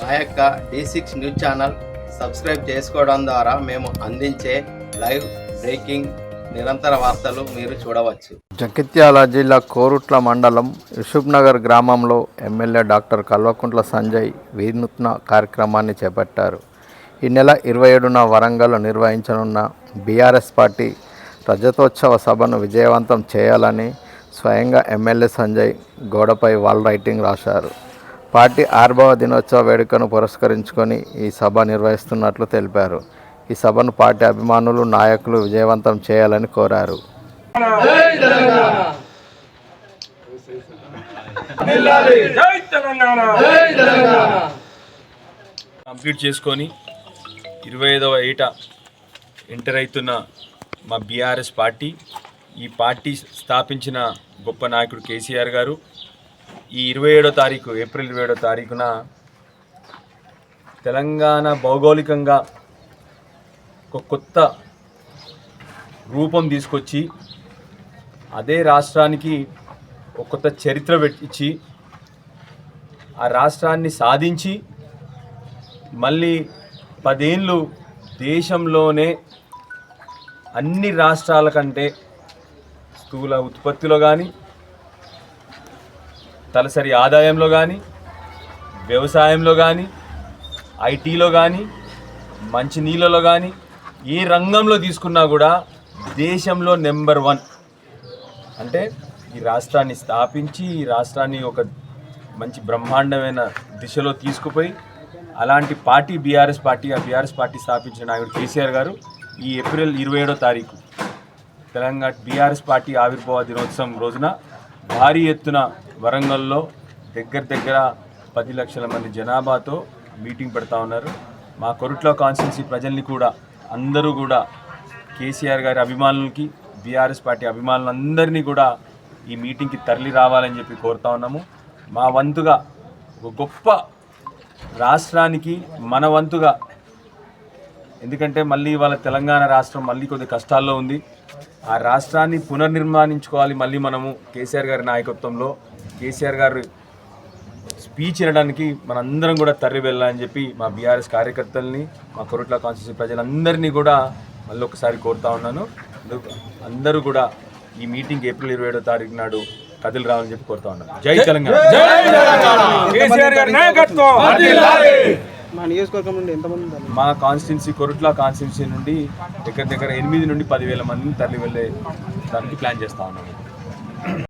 మా యొక్క D six news channel subscribe చేసుకోవడం ద్వారా మేము అందించే లైవ్ బ్రేకింగ్ నిరంతర వార్తలు మీరు చూడవచ్చు. జగిత్యాల జిల్లా కోరుట్ల మండలం యూసుఫ్ నగర్ గ్రామంలో ఎమ్మెల్యే డాక్టర్ కల్వకుంట్ల సంజయ్ వినూత్న కార్యక్రమాన్ని చేపట్టారు. ఈ నెల ఇరవై ఏడున వరంగల్లో నిర్వహించనున్న బీఆర్ఎస్ పార్టీ రజతోత్సవ సభను విజయవంతం చేయాలని స్వయంగా ఎమ్మెల్యే సంజయ్ గోడపై వాల్ రైటింగ్ రాశారు. పార్టీ ఆర్భవ దినోత్సవ వేడుకను పురస్కరించుకొని ఈ సభ నిర్వహిస్తున్నట్లు తెలిపారు. ఈ సభను పార్టీ అభిమానులు నాయకులు విజయవంతం చేయాలని కోరారు. కంప్లీట్ చేసుకొని ఇరవై ఐదవ ఏట ఎంటర్ అవుతున్న మా బీఆర్ఎస్ పార్టీ ఈ పార్టీ స్థాపించిన గొప్ప నాయకుడు కేసీఆర్ గారు ఈ ఇరవై ఏడో తారీఖు ఏప్రిల్ ఇరవై ఏడో తారీఖున తెలంగాణ భౌగోళికంగా ఒక కొత్త రూపం తీసుకొచ్చి అదే రాష్ట్రానికి ఒక కొత్త చరిత్ర పెట్టించి ఆ రాష్ట్రాన్ని సాధించి మళ్ళీ పదేళ్ళు దేశంలోనే అన్ని రాష్ట్రాల కంటే స్థూల ఉత్పత్తిలో కానీ తలసరి ఆదాయంలో కానీ వ్యవసాయంలో కానీ ఐటీలో కానీ మంచినీళ్ళలో కానీ ఏ రంగంలో తీసుకున్నా కూడా దేశంలో నెంబర్ వన్. అంటే ఈ రాష్ట్రాన్ని స్థాపించి ఈ రాష్ట్రాన్ని ఒక మంచి బ్రహ్మాండమైన దిశలో తీసుకుపోయి అలాంటి పార్టీ బీఆర్ఎస్ పార్టీ ఆ బీఆర్ఎస్ పార్టీ స్థాపించిన నాయకుడు కేసీఆర్ గారు ఈ ఏప్రిల్ ఇరవై ఏడో తారీఖు. తెలంగాణ బీఆర్ఎస్ పార్టీ ఆవిర్భావ దినోత్సవం రోజున భారీ ఎత్తున వరంగల్లో దగ్గర దగ్గర పది లక్షల మంది జనాభాతో మీటింగ్ పెడతా ఉన్నారు. మా కొరుట్ల కాన్స్టిట్యున్సీ ప్రజల్ని కూడా అందరూ కూడా కేసీఆర్ గారి అభిమానులకి బీఆర్ఎస్ పార్టీ అభిమానులందరినీ కూడా ఈ మీటింగ్కి తరలి రావాలని చెప్పి కోరుతా ఉన్నాము. మా వంతుగా ఒక గొప్ప రాష్ట్రానికి మన వంతుగా ఎందుకంటే మళ్ళీ వాళ్ళ తెలంగాణ రాష్ట్రం మళ్ళీ కొద్ది కష్టాల్లో ఉంది. ఆ రాష్ట్రాన్ని పునర్నిర్మాణించుకోవాలి మళ్ళీ మనము కేసీఆర్ గారి నాయకత్వంలో. కేసీఆర్ గారు స్పీచ్ వినడానికి మనందరం కూడా తరలి వెళ్ళాలని చెప్పి మా బీఆర్ఎస్ కార్యకర్తల్ని మా కొరుట్ల కాన్స్టిట్యూన్సీ ప్రజలందరినీ కూడా మళ్ళీ ఒకసారి కోరుతా ఉన్నాను. అందరూ కూడా ఈ మీటింగ్ ఏప్రిల్ ఇరవై ఏడో తారీఖు నాడు కదిలి రావాలని చెప్పి కోరుతా ఉన్నాను. జై తెలంగాణ. కేసీఆర్ గారి నాయకత్వం. మా నియోజకవర్గం నుండి ఎంతమంది మా కాన్స్టిట్యున్సీ కొరుట్ల కాన్స్టిట్యున్సీ నుండి దగ్గర దగ్గర ఎనిమిది నుండి పదివేల మందిని తరలి వెళ్ళే దానికి ప్లాన్ చేస్తా ఉన్నాము.